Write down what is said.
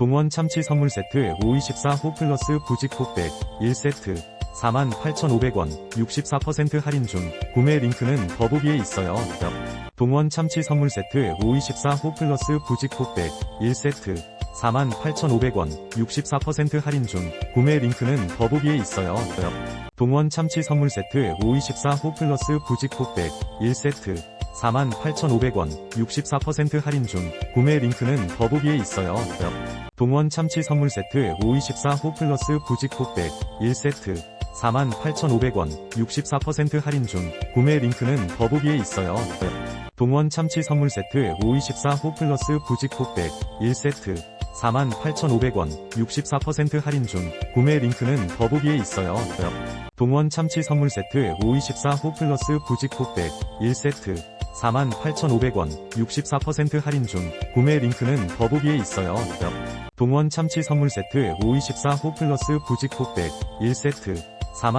동원 참치 선물 세트 524 호 플러스 부직포 백 1세트 48,500원 64% 할인 중 구매 링크는 더보기에 있어요. 동원 참치 선물 세트 524 호 플러스 부직포 백 1세트 48,500원 64% 할인 중 구매 링크는 더보기에 있어요. 동원 참치 선물 세트 524 호 플러스 부직포 백 1세트 48,500원 64% 할인 중 구매 링크는 더보기에 있어요. 동원 참치 선물 세트 524 호 플러스 부직포 백 1세트 48,500원 64% 할인 중 구매 링크는 더보기에 있어요. 동원 참치 선물 세트 524 호 플러스 부직포 백 1세트 48,500원 64% 할인 중 구매 링크는 더보기에 있어요. 동원 참치 선물 세트 524 호 플러스 부직포 백 1세트 48,500원 64% 할인 중 구매 링크는 더보기에 있어요. 동원 참치 선물 세트 524호 플러스 부직포 백 1세트 4만